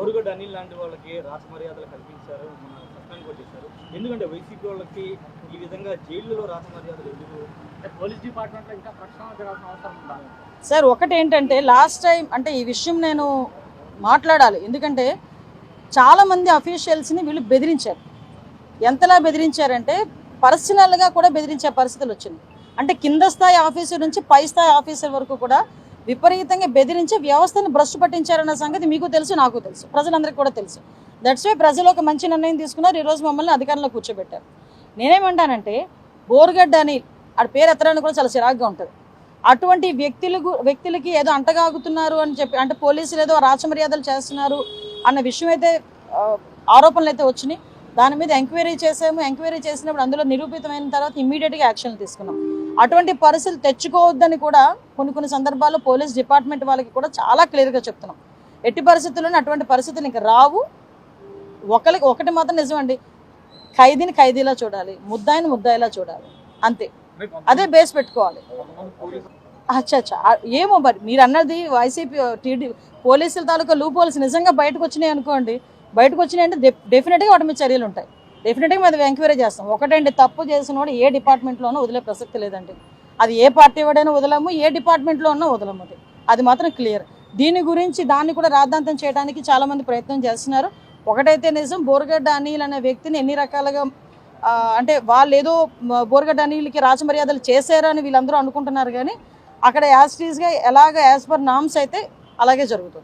ఓరుగడ్డ అనిల్ లాంటి వాళ్ళకి రాసమర్యాదలు కల్పించారు మన చట్టాన్ని కూడా చేశారు ఎందుకంటే వైసీపీ వాళ్ళకి ఈ విధంగా జైళ్ళలో రాసమర్యాదలు ఎందుకు? అంటే పోలీస్ డిపార్ట్మెంట్లో ఇంకా ప్రక్షాళన జరగాల్సిన అవసరం ఉందా? సార్ ఒకటి ఏంటంటే లాస్ట్ టైం అంటే ఈ విషయం నేను మాట్లాడాలి. ఎందుకంటే చాలామంది అఫీషియల్స్ని వీళ్ళు బెదిరించారు. ఎంతలా బెదిరించారంటే పర్సనల్గా కూడా బెదిరించే పరిస్థితులు వచ్చింది. అంటే కింద స్థాయి ఆఫీసర్ నుంచి పై స్థాయి ఆఫీసర్ వరకు కూడా విపరీతంగా బెదిరించి వ్యవస్థను భ్రష్టు పట్టించారన్న సంగతి మీకు తెలుసు నాకు తెలుసు ప్రజలందరికీ కూడా తెలుసు. దట్స్ వే ప్రజలు ఒక మంచి నిర్ణయం తీసుకున్నారు ఈరోజు మమ్మల్ని అధికారంలో కూర్చోబెట్టారు. నేనేమంటానంటే బోర్గడ్డ అని ఆడ పేరు ఎత్తడానికి కూడా చాలా చిరాగ్గా ఉంటుంది. అటువంటి వ్యక్తులకు వ్యక్తులకి ఏదో అంటగాగుతున్నారు అని చెప్పి అంటే పోలీసులు ఏదో రాచమర్యాదలు చేస్తున్నారు అన్న విషయం అయితే ఆరోపణలు అయితే వచ్చినాయి. దాని మీద ఎంక్వైరీ చేసాము ఎంక్వైరీ చేసినప్పుడు అందులో నిరూపితమైన తర్వాత ఇమ్మీడియట్గా యాక్షన్లు తీసుకున్నాం. అటువంటి పరిస్థితులు తెచ్చుకోవద్దని కూడా కొన్ని కొన్ని సందర్భాల్లో పోలీస్ డిపార్ట్మెంట్ వాళ్ళకి కూడా చాలా క్లియర్గా చెప్తున్నాం. ఎట్టి పరిస్థితుల్లోనే అటువంటి పరిస్థితులు ఇంకా రావు. ఒకరికి ఒకటి మాత్రం నిజమండి. ఖైదీని ఖైదీలా చూడాలి ముద్దాయిని ముద్దాయిలా చూడాలి. అంతే. అదే బేస్ పెట్టుకోవాలి. అచ్చా అచ్చా ఏమో మరి మీరు అన్నది వైసీపీ టీడీ పోలీసుల తాలూకా లూపోల్స్ నిజంగా బయటకు వచ్చినాయి అనుకోండి బయటకు వచ్చినాయి అంటే డెఫినెట్గా వాటి మీద చర్యలు ఉంటాయి. డెఫినెట్గా మేము ఎంక్వైరీ చేస్తాం. ఒకటండి తప్పు చేసిన వాడు ఏ డిపార్ట్మెంట్లోనూ వదిలే ప్రసక్తి లేదండి. అది ఏ పార్టీ వాడైనా వదలము ఏ డిపార్ట్మెంట్లో ఉన్నా వదలము అది. అది మాత్రం క్లియర్ దీని గురించి దాన్ని కూడా రాద్ధాంతం చేయడానికి చాలామంది ప్రయత్నం చేస్తున్నారు. ఒకటైతే నిజం బోరగడ్డ అనిల్ అనే వ్యక్తిని ఎన్ని రకాలుగా అంటే వాళ్ళు ఏదో బోర్గడ్డ బోరగడ్డ అనిల్కి రాజమర్యాదలు చేశారు అని వీళ్ళందరూ అనుకుంటున్నారు కానీ అక్కడ యాజ్ టీజ్గా ఎలాగ యాజ్ పర్ నామ్స్ అయితే అలాగే జరుగుతుంది.